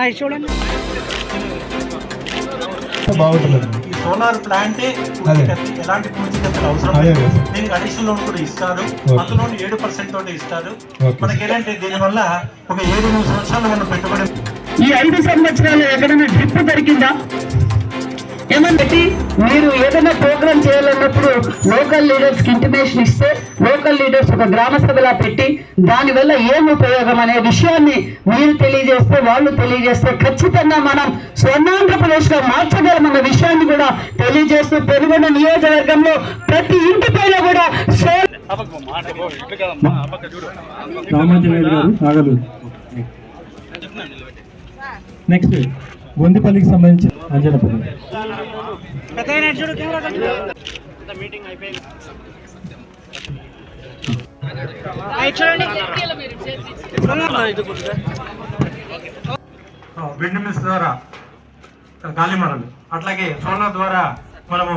నా చూడండి బాగుంటుంది ఈ సోలార్ ప్లాంటే. ఎలాంటి పూర్తిగతులు అవసరం లేదు. దీనికి అడిషనల్ లోన్ కూడా ఇస్తారు. అందులో ఏడు పర్సెంట్ తోటి ఇస్తారు. మనకి ఏంటంటే దీనివల్ల ఒక ఏడు మూడు సంవత్సరాలు మనం పెట్టుబడి ఈ ఐదు సంవత్సరాలు ఎక్కడైనా డ్రిప్ దొరికిందా ఏమంటే మీరు ఏదైనా ప్రోగ్రామ్ చేయాలన్నప్పుడు లోకల్ లీడర్స్కి ఇంటిమేషన్ ఇస్తే లోకల్ లీడర్స్ ఒక గ్రామ సభలా పెట్టి దానివల్ల ఏం ఉపయోగం అనే విషయాన్ని మీరు తెలియజేస్తే వాళ్ళు తెలియజేస్తే ఖచ్చితంగా మనం స్వర్ణాంధ్రప్రదేశ్గా మార్చగలమన్న విషయాన్ని కూడా తెలియజేస్తూ పెనుగొండ నియోజకవర్గంలో ప్రతి ఇంటి పైన కూడా నెక్స్ట్ గొందిపల్లికి సంబంధించి అంజనపల్లి విండ్ మిల్స్ ద్వారా గాలిమరలు. అట్లాగే సోలార్ ద్వారా మనము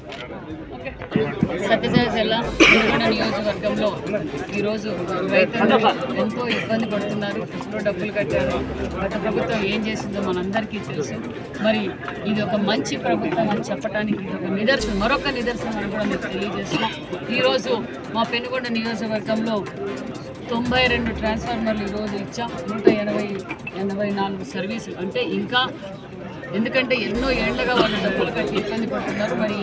సత్యసాయి జిల్లా నల్గొండ నియోజకవర్గంలో ఈరోజు రైతులు ఎంతో ఇబ్బంది పడుతున్నారు. ఎప్పుడో డబ్బులు కట్టారు. గత ప్రభుత్వం ఏం చేసిందో మనందరికీ తెలుసు. మరి ఇది ఒక మంచి ప్రభుత్వం అని చెప్పడానికి ఇది ఒక నిదర్శనం. మరొక నిదర్శనం అని కూడా మీకు తెలియజేస్తున్నాం. ఈరోజు మా పెనుగొండ నియోజకవర్గంలో తొంభై రెండు ట్రాన్స్ఫార్మర్లు ఈరోజు ఇచ్చాం. నూట ఎనభై ఎనభై నాలుగు సర్వీసులు అంటే ఇంకా ఎందుకంటే ఎన్నో ఏళ్ళుగా వాళ్ళు డబ్బులు కట్టి ఇబ్బంది పడుతున్నారు. మరి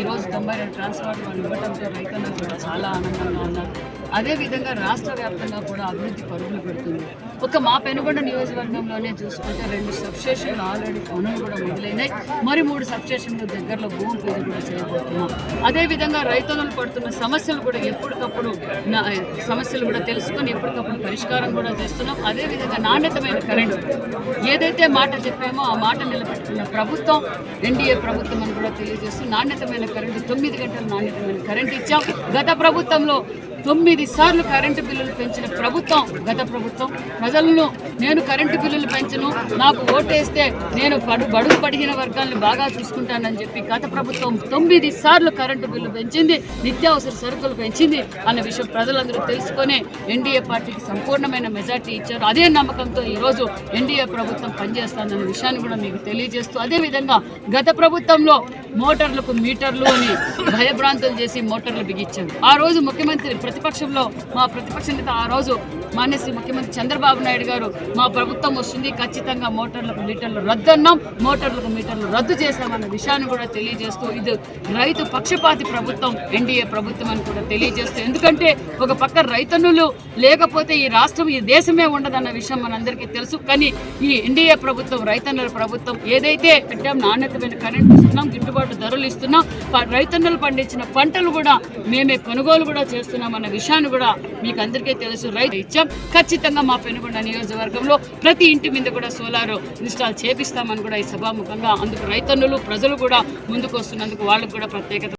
ఈరోజు తొంభై రెండు ట్రాన్స్ఫార్మర్లు ఇవ్వడంతో రైతులకు కూడా చాలా ఆనందంగా ఉన్నారు. అదేవిధంగా రాష్ట్ర వ్యాప్తంగా కూడా అభివృద్ధి పరుగులు పెడుతుంది. ఒక మా పెనుగొండ నియోజకవర్గంలోనే చూసుకుంటే రెండు సబ్స్టేషన్లు ఆల్రెడీ పనులు కూడా మొదలైనాయి. మరి మూడు సబ్స్టేషన్లు దగ్గరలో భూమి పూజ కూడా చేయబోతున్నాం. అదేవిధంగా రైతులను పడుతున్న సమస్యలు కూడా ఎప్పటికప్పుడు సమస్యలు కూడా తెలుసుకొని ఎప్పటికప్పుడు పరిష్కారం కూడా చేస్తున్నాం. అదేవిధంగా నాణ్యతమైన కరెంటు. ఏదైతే మాట చెప్పామో ఆ మాట నిలబెట్టుకున్న ప్రభుత్వం ఎన్డీఏ ప్రభుత్వం అని కూడా తెలియజేస్తూ నాణ్యతమైన కరెంటు తొమ్మిది గంటల నాణ్యతమైన కరెంటు ఇచ్చాం. గత ప్రభుత్వంలో తొమ్మిది సార్లు కరెంటు బిల్లులు పెంచిన ప్రభుత్వం గత ప్రభుత్వం ప్రజలను నేను కరెంటు బిల్లులు పెంచను నాకు ఓటేస్తే నేను పడు బడుగు పడిగిన వర్గాలను బాగా చూసుకుంటానని చెప్పి గత ప్రభుత్వం తొమ్మిది సార్లు కరెంటు బిల్లు పెంచింది నిత్యావసర సరుకులు పెంచింది అన్న విషయం ప్రజలందరూ తెలుసుకొని ఎన్డీఏ పార్టీకి సంపూర్ణమైన మెజార్టీ ఇచ్చారు. అదే నమ్మకంతో ఈరోజు ఎన్డీఏ ప్రభుత్వం పనిచేస్తానన్న విషయాన్ని కూడా మీకు తెలియజేస్తూ అదేవిధంగా గత ప్రభుత్వంలో మోటార్లకు మీటర్లు అని భయభ్రాంతులు చేసి మోటార్లు బిగించారు. ఆ రోజు ముఖ్యమంత్రి ప్రతిపక్షంలో మా ప్రతిపక్ష నేత ఆ రోజు మాన్యశ్రీ ముఖ్యమంత్రి చంద్రబాబు నాయుడు గారు మా ప్రభుత్వం వస్తుంది ఖచ్చితంగా మోటార్లకు మీటర్లు రద్దు అన్నాం మోటార్లకు మీటర్లు రద్దు చేశామన్న విషయాన్ని కూడా తెలియజేస్తూ ఇది రైతు పక్షపాతి ప్రభుత్వం ఎన్డీఏ ప్రభుత్వం అని కూడా తెలియజేస్తూ. ఎందుకంటే ఒక పక్క రైతన్నులు లేకపోతే ఈ రాష్ట్రం ఈ దేశమే ఉండదన్న విషయం మనందరికీ తెలుసు. కానీ ఈ ఎన్డీఏ ప్రభుత్వం రైతన్నుల ప్రభుత్వం ఏదైతే పెట్టాం నాణ్యతమైన కరెంట్ ఇస్తున్నాం గిట్టుబాటు ధరలు ఇస్తున్నాం రైతన్నులు పండించిన పంటలు కూడా మేమే కొనుగోలు కూడా చేస్తున్నాం అన్న విషయాన్ని కూడా మీకు అందరికీ తెలుసు. రైతు ఇచ్చాం ఖచ్చితంగా మా పెనుగొండ నియోజకవర్గంలో ప్రతి ఇంటి మీద కూడా సోలార్ ఇన్స్టాల్ చేపిస్తామని కూడా ఈ సభాముఖంగా అందుకు రైతన్నులు ప్రజలు కూడా ముందుకు వస్తున్నందుకు వాళ్ళకు కూడా ప్రత్యేకత